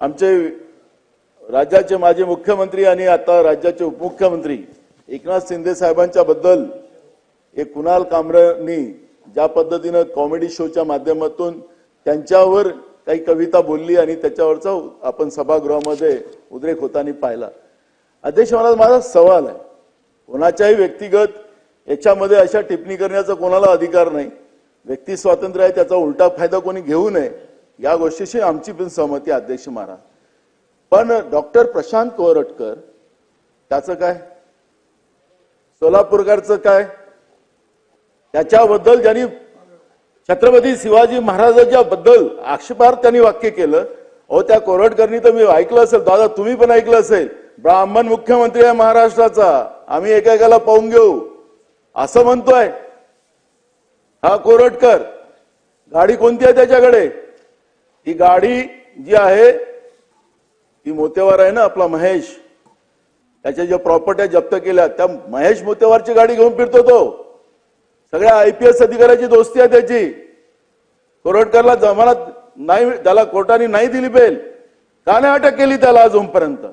आमचे राज्याचे माजी मुख्यमंत्री आणि आता राज्याचे उपमुख्यमंत्री एकनाथ शिंदे साहेबांच्या बद्दल हे कुणाल कामरेंनी ज्या पद्धतीनं कॉमेडी शोच्या माध्यमातून त्यांच्यावर काही कविता बोलली आणि त्याच्यावरचा आपण सभागृहामध्ये उद्रेक होताना पाहिला. अध्यक्ष महाराज माझा सवाल आहे. कोणाच्याही व्यक्तिगत याच्यामध्ये अशा टिप्पणी करण्याचा कोणाला अधिकार नाही. व्यक्ती स्वातंत्र्य आहे त्याचा उलटा फायदा कोणी घेऊ नये. या गोष्टीशी आमची पण सहमती अध्यक्ष महाराज. पण डॉक्टर प्रशांत कोरटकर त्याचं काय? सोलापूरकरचं काय? त्याच्याबद्दल ज्यांनी छत्रपती शिवाजी महाराजांच्या बद्दल आक्षेपार्थ त्यांनी वाक्य केलं अहो त्या कोरटकरनी तर मी ऐकलं असेल दादा तुम्ही पण ऐकलं असेल. ब्राह्मण मुख्यमंत्री आहे महाराष्ट्राचा आम्ही एकाएकाला पाहून घेऊ. असं म्हणतोय. हा कोरटकर गाडी कोणती आहे त्याच्याकडे? ही गाडी जी आहे ती मोतेवार आहे ना आपला महेश. त्याच्या ज्या प्रॉपर्ट्या जप्त केल्या त्या महेश मोतेवारची गाडी घेऊन फिरतो तो. सगळ्या आयपीएस अधिकाऱ्याची दोस्ती आहे त्याची. कोरटकरला जमानत नाही त्याला कोर्टाने नाही दिली बेल का नाही अटक केली त्याला अजूनपर्यंत.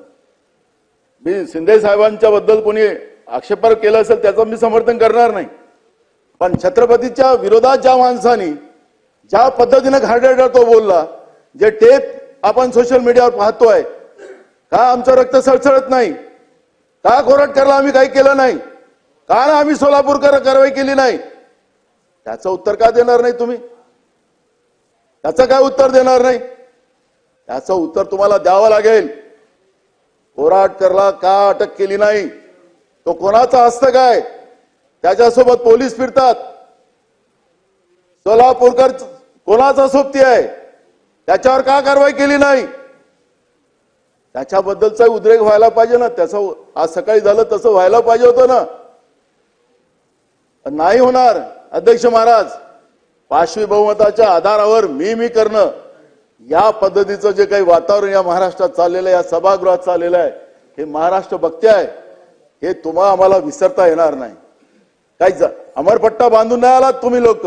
मी शिंदे साहेबांच्या बद्दल कोणी आक्षेपार केलं असेल त्याचं मी समर्थन करणार नाही. पण छत्रपतीच्या विरोधात ज्या माणसानी ज्या पद्धतीनं घाडर तो बोलला जे टेप आपण सोशल मीडियावर पाहतोय का आमचं रक्त सळसळत नाही? का कोरटकरला आम्ही काही केलं नाही? का ना आम्ही सोलापूरकर कारवाई केली नाही? त्याचं उत्तर का देणार नाही तुम्ही? त्याचं काय उत्तर देणार नाही? त्याचं उत्तर तुम्हाला द्यावं लागेल. कोराटकरला का अटक केली नाही? तो कोणाचा असतं काय? त्याच्यासोबत पोलीस फिरतात. सोलापूरकर कोणाचा सोबती आहे? त्याच्यावर का कारवाई केली नाही? त्याच्याबद्दलचा उद्रेक व्हायला पाहिजे ना. त्याचं आज सकाळी झालं तसं व्हायला पाहिजे होतं ना. नाही होणार अध्यक्ष महाराज. पाशवी बहुमताच्या आधारावर मी मी करणं. या पद्धतीचं जे काही वातावरण या महाराष्ट्रात चाललेलं आहे या सभागृहात चाललेलं आहे हे महाराष्ट्र बघते आहे. हे तुम्हा आम्हाला विसरता येणार नाही. काही अमरपट्टा बांधून नाही आलात तुम्ही लोक.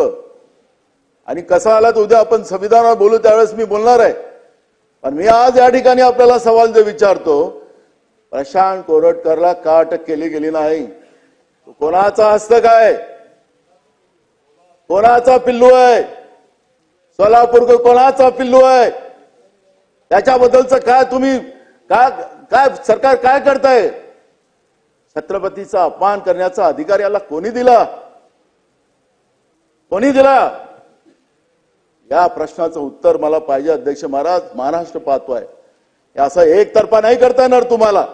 आणि कसा आला तर उद्या आपण संविधानावर बोलू त्यावेळेस मी बोलणार आहे. पण मी आज या ठिकाणी आपल्याला सवाल जे विचारतो प्रशांत कोरटकरला का अटक केली गेली नाही? कोणाचा हस्तक आहे? कोणाचा पिल्लू आहे? सोलापूर कोणाचा पिल्लू आहे? त्याच्याबद्दलच काय तुम्ही काय काय सरकार काय करताय? छत्रपतीचा अपमान करण्याचा अधिकार याला कोणी दिला? कोणी दिला? या प्रश्नाचं उत्तर मला पाहिजे अध्यक्ष महाराज. महाराष्ट्र पाहतोय. हे असं एकतर्फा नाही करता येणार तुम्हाला.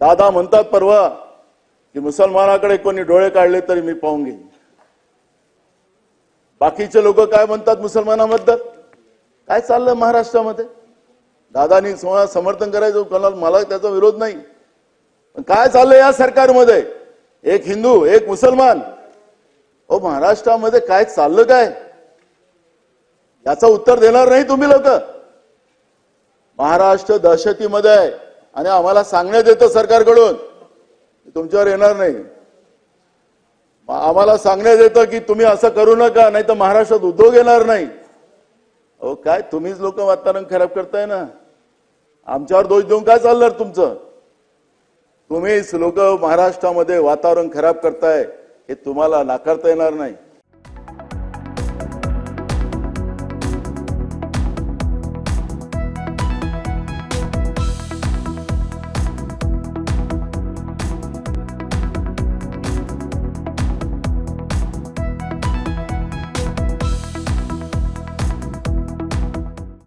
दादा म्हणतात परवा की मुसलमानाकडे कोणी डोळे काढले तरी मी पाहून घेईन. बाकीचे लोक काय म्हणतात मुसलमानाबद्दल? काय चाललं महाराष्ट्रामध्ये? दादानी समर्थन करायचं कोणाला? मला त्याचा विरोध नाही. पण काय चाललंय या सरकारमध्ये? एक हिंदू एक मुसलमान. ओ महाराष्ट्रामध्ये काय चाललं काय? याचं उत्तर देणार नाही तुम्ही लोक. महाराष्ट्र दहशतीमध्ये आहे. आणि आम्हाला सांगण्यात येतं सरकारकडून. तुमच्यावर येणार नाही. आम्हाला सांगण्यात येतं की तुम्ही असं करू नका नाही तर महाराष्ट्रात उद्योग येणार नाही. अहो काय तुम्हीच लोक वातावरण खराब करताय ना. आमच्यावर दोष देऊन काय चालणार तुमचं? तुम्हीच लोक महाराष्ट्रामध्ये वातावरण खराब करताय हे तुम्हाला नाकारता येणार नाही.